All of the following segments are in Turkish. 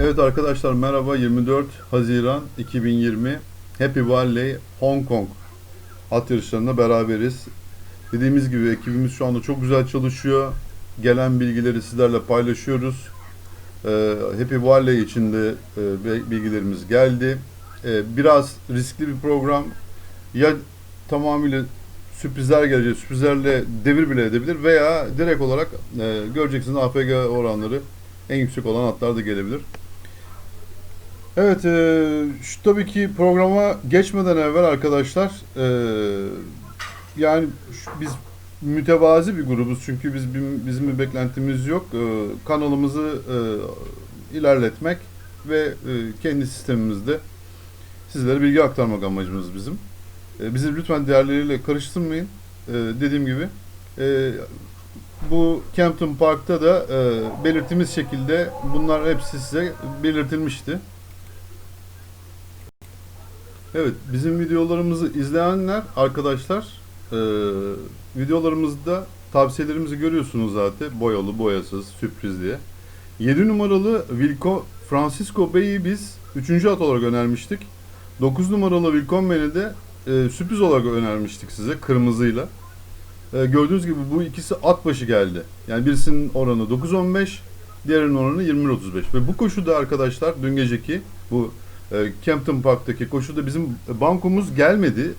Evet arkadaşlar merhaba 24 Haziran 2020 Happy Valley Hong Kong at yarışlarında beraberiz. Dediğimiz gibi ekibimiz şu anda çok güzel çalışıyor. Gelen bilgileri sizlerle paylaşıyoruz. Ee, Happy Valley için de e, bilgilerimiz geldi. Ee, biraz riskli bir program. Ya tamamıyla sürprizler gelecek, sürprizlerle devir bile edebilir veya direkt olarak e, göreceksiniz APG oranları en yüksek olan atlar da gelebilir. Evet, e, şu tabii ki programa geçmeden evvel arkadaşlar, e, yani şu- biz mütevazi bir grubuz çünkü biz bizim bir beklentimiz yok. E, kanalımızı e, ilerletmek ve e, kendi sistemimizde sizlere bilgi aktarmak amacımız bizim. E, bizi lütfen diğerleriyle karıştırmayın. E, dediğim gibi. E, bu Campton Park'ta da e, belirttiğimiz şekilde bunlar hepsi size belirtilmişti. Evet, bizim videolarımızı izleyenler arkadaşlar e, videolarımızda tavsiyelerimizi görüyorsunuz zaten. Boyalı, boyasız, sürpriz diye. 7 numaralı Wilco Francisco Bey'i biz 3. at olarak önermiştik. 9 numaralı Wilconman'i de e, sürpriz olarak önermiştik size kırmızıyla. E, gördüğünüz gibi bu ikisi at başı geldi. Yani birisinin oranı 9.15, diğerinin oranı 21.35. Ve bu koşuda arkadaşlar dün geceki bu Campton Park'taki koşuda bizim bankomuz gelmedi.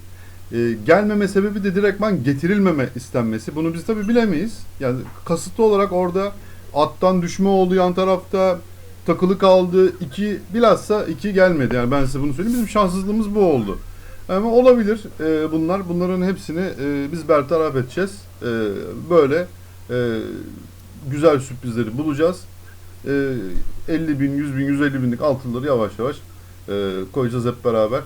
E, gelmeme sebebi de direktman getirilmeme istenmesi. Bunu biz tabi bilemeyiz. Yani kasıtlı olarak orada attan düşme oldu yan tarafta takılı kaldı. iki bilhassa iki gelmedi. Yani ben size bunu söyleyeyim. Bizim şanssızlığımız bu oldu. Ama olabilir e, bunlar. Bunların hepsini e, biz bertaraf edeceğiz. E, böyle e, güzel sürprizleri bulacağız. E, 50 bin, 100 bin, 150 binlik altınları yavaş yavaş e, koyacağız hep beraber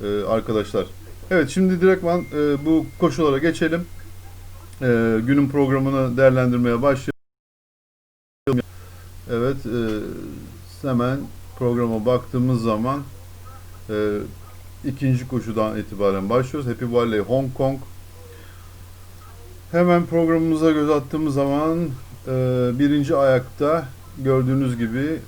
e, arkadaşlar. Evet şimdi direktman e, bu koşulara geçelim. E, günün programını değerlendirmeye başlayalım. Evet e, hemen programa baktığımız zaman e, ikinci koşudan itibaren başlıyoruz. Happy Valley Hong Kong. Hemen programımıza göz attığımız zaman e, birinci ayakta gördüğünüz gibi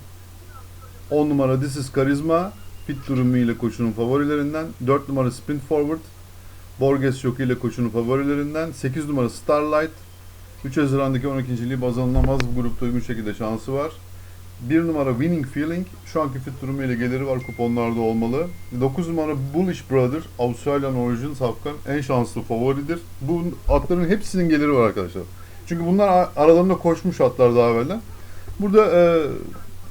10 numara This is Charisma fit durumu ile koşunun favorilerinden. 4 numara Sprint Forward Borges Jockey ile koşunun favorilerinden. 8 numara Starlight 3 Haziran'daki 12. baz alınamaz bu grupta uygun şekilde şansı var. 1 numara Winning Feeling şu anki fit durumu ile geliri var kuponlarda olmalı. 9 numara Bullish Brother Australian Origin safkan en şanslı favoridir. Bu atların hepsinin geliri var arkadaşlar. Çünkü bunlar aralarında koşmuş atlar daha evvelden. Burada e,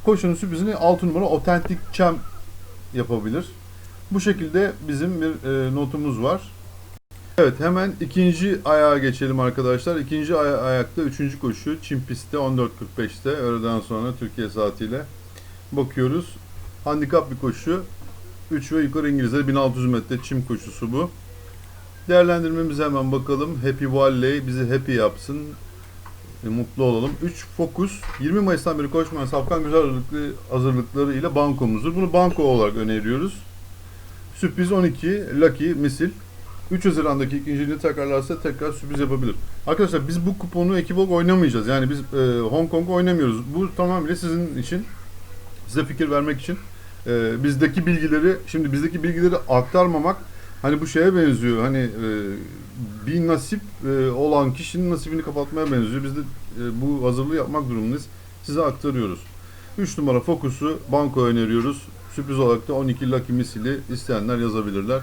koşunun sürprizini 6 numara Authentic Champ yapabilir. Bu şekilde bizim bir e, notumuz var. Evet hemen ikinci ayağa geçelim arkadaşlar. İkinci aya- ayakta üçüncü koşu Çin pistte 14.45'te öğleden sonra Türkiye saatiyle bakıyoruz. Handikap bir koşu. 3 ve yukarı İngilizler 1600 metre çim koşusu bu. Değerlendirmemize hemen bakalım. Happy Valley bizi happy yapsın. E, mutlu olalım. 3 Focus 20 Mayıs'tan beri koşmayan Safkan güzel hazırlıklı hazırlıkları ile bankomuzdur. Bunu banko olarak öneriyoruz. Sürpriz 12 Lucky Misil 3 Haziran'daki ikinciliğini tekrarlarsa tekrar sürpriz yapabilir. Arkadaşlar biz bu kuponu ekip olarak oynamayacağız. Yani biz e, Hong Kong'u oynamıyoruz. Bu tamamıyla sizin için, size fikir vermek için. E, bizdeki bilgileri, şimdi bizdeki bilgileri aktarmamak hani bu şeye benziyor. Hani e, bir nasip e, olan kişinin nasibini kapatmaya benziyor. Biz de e, bu hazırlığı yapmak durumundayız. Size aktarıyoruz. 3 numara Focus'u banko öneriyoruz. Sürpriz olarak da 12 Lucky Missil'i isteyenler yazabilirler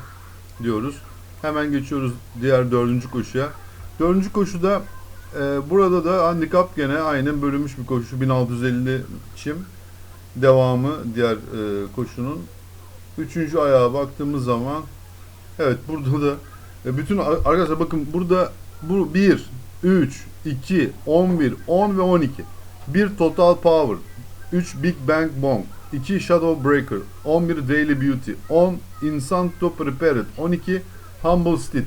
diyoruz. Hemen geçiyoruz diğer dördüncü koşuya. Dördüncü koşuda e, burada da handikap gene aynen bölünmüş bir koşu. 1650 çim. Devamı diğer e, koşunun. Üçüncü ayağa baktığımız zaman evet burada da e, bütün arkadaşlar bakın burada bu 1, 3, 2, 11, 10 ve 12. 1 Total Power, 3 Big Bang Bong, 2 Shadow Breaker, 11 Daily Beauty, 10 Insanto Prepared, 12 Humble Steed.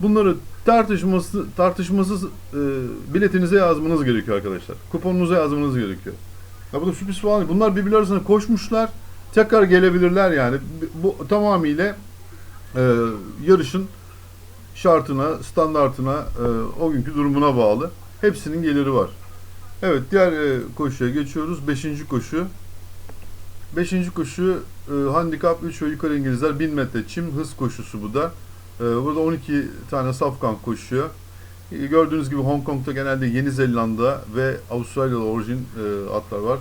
Bunları tartışması tartışmasız e, biletinize yazmanız gerekiyor arkadaşlar. Kuponunuza yazmanız gerekiyor. Ya bu da sürpriz falan. Bunlar birbirleri arasında koşmuşlar. Tekrar gelebilirler yani. Bu tamamıyla e, yarışın şartına, standartına, e, o günkü durumuna bağlı. Hepsinin geliri var. Evet, diğer e, koşuya geçiyoruz. Beşinci koşu. Beşinci koşu e, handikap 3 ve yukarı İngilizler 1000 metre çim hız koşusu bu da. E, burada 12 tane safkan koşuyor. E, gördüğünüz gibi Hong Kong'da genelde Yeni Zelanda ve Avustralyalı orijin e, atlar var.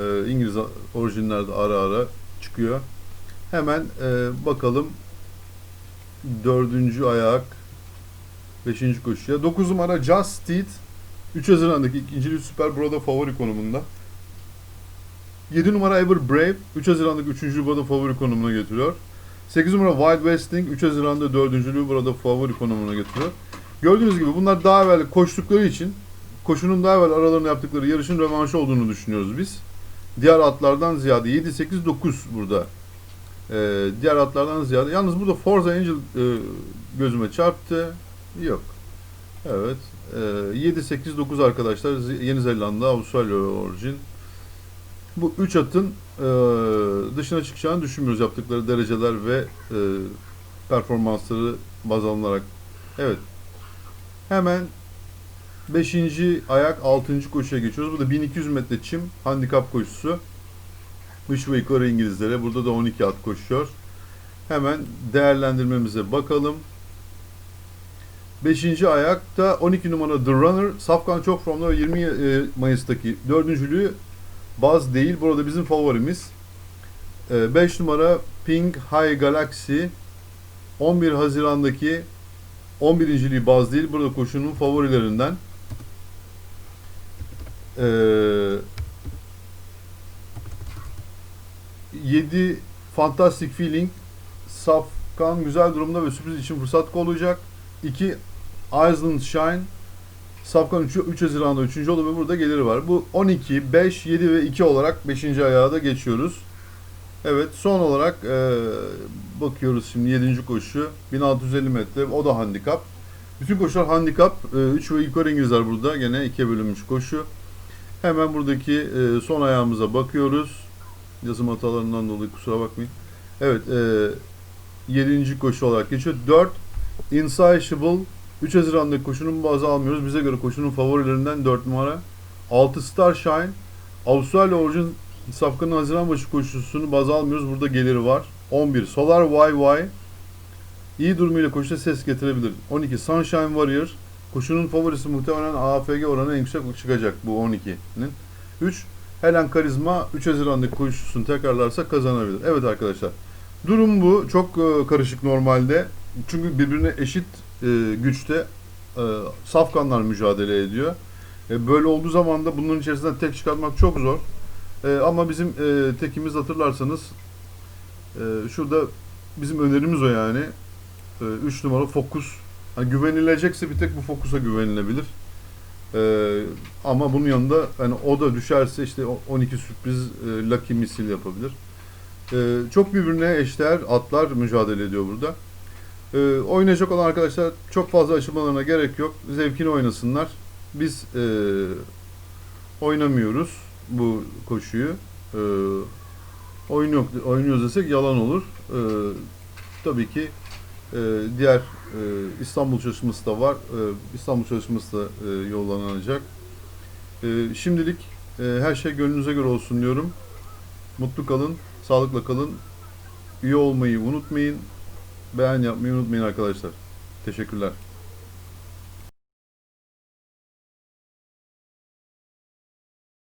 E, İngiliz orijinler de ara ara çıkıyor. Hemen e, bakalım dördüncü ayak beşinci koşuya. 9 numara Just Steed 3 Haziran'daki ikinciliği Süper Bro'da favori konumunda. 7 numara Ever Brave 3 Haziran'daki 3. burada favori konumuna getiriyor. 8 numara Wild Westing 3 Haziran'da 4. burada favori konumuna getiriyor. Gördüğünüz gibi bunlar daha evvel koştukları için koşunun daha evvel aralarında yaptıkları yarışın rövanşı olduğunu düşünüyoruz biz. Diğer atlardan ziyade 7, 8, 9 burada. Ee, diğer atlardan ziyade. Yalnız burada Forza Angel e, gözüme çarptı. Yok. Evet. E, 7, 8, 9 arkadaşlar. Yeni Zelanda, Avustralya orijin. Bu 3 atın e, dışına çıkacağını düşünmüyoruz yaptıkları dereceler ve e, performansları baz alınarak. Evet. Hemen 5. ayak 6. koşuya geçiyoruz. Bu da 1200 metre çim handikap koşusu. 3 ve İngilizlere. Burada da 12 at koşuyor. Hemen değerlendirmemize bakalım. 5. ayakta 12 numara The Runner. Safkan Chokfrom'da ve 20 e, Mayıs'taki dördüncülüğü baz değil. Burada bizim favorimiz. 5 numara Pink High Galaxy 11 Haziran'daki 11. baz değil. Burada koşunun favorilerinden. Ee, 7 Fantastic Feeling Safkan güzel durumda ve sürpriz için fırsat olacak. 2 Island Shine Safkan 3, 3 Haziran'da 3. oldu ve burada geliri var. Bu 12, 5, 7 ve 2 olarak 5. ayağa da geçiyoruz. Evet son olarak e, bakıyoruz şimdi 7. koşu 1650 metre o da handikap. Bütün koşular handikap. 3 ve yukarı İngilizler burada gene ikiye bölünmüş koşu. Hemen buradaki e, son ayağımıza bakıyoruz. Yazım hatalarından dolayı kusura bakmayın. Evet, e, 7. koşu olarak geçiyor. 4 Insatiable 3 Haziran'daki koşunun bazı almıyoruz. Bize göre koşunun favorilerinden 4 numara. 6 Starshine Avustralya orijin Safkan'ın Haziran başı koşusunu baz almıyoruz. Burada geliri var. 11 Solar YY iyi durumuyla koşuda ses getirebilir. 12 Sunshine Warrior koşunun favorisi muhtemelen AFG oranı en yüksek çıkacak bu 12'nin. 3 Helen Karizma 3 Haziran'daki koşusunu tekrarlarsa kazanabilir. Evet arkadaşlar. Durum bu. Çok e, karışık normalde. Çünkü birbirine eşit e, güçte e, safkanlar mücadele ediyor. E, böyle olduğu zaman da bunun içerisinden tek çıkartmak çok zor. Ama bizim tekimiz hatırlarsanız e, şurada bizim önerimiz o yani. 3 numara fokus. Hani güvenilecekse bir tek bu fokusa güvenilebilir. Ee, ama bunun yanında hani o da düşerse işte o 12 sürpriz e, Lucky misil yapabilir. Ee, çok birbirine eşdeğer atlar mücadele ediyor burada. Ee, oynayacak olan arkadaşlar çok fazla açılmalarına gerek yok. Zevkini oynasınlar. Biz e, oynamıyoruz bu koşuyu. Ee, oynuyor, oynuyoruz desek yalan olur. Ee, tabii ki e, diğer e, İstanbul çalışması da var. E, İstanbul çalışması da e, yollanacak. E, şimdilik e, her şey gönlünüze göre olsun diyorum. Mutlu kalın, sağlıkla kalın. Üye olmayı unutmayın. Beğen yapmayı unutmayın arkadaşlar. Teşekkürler.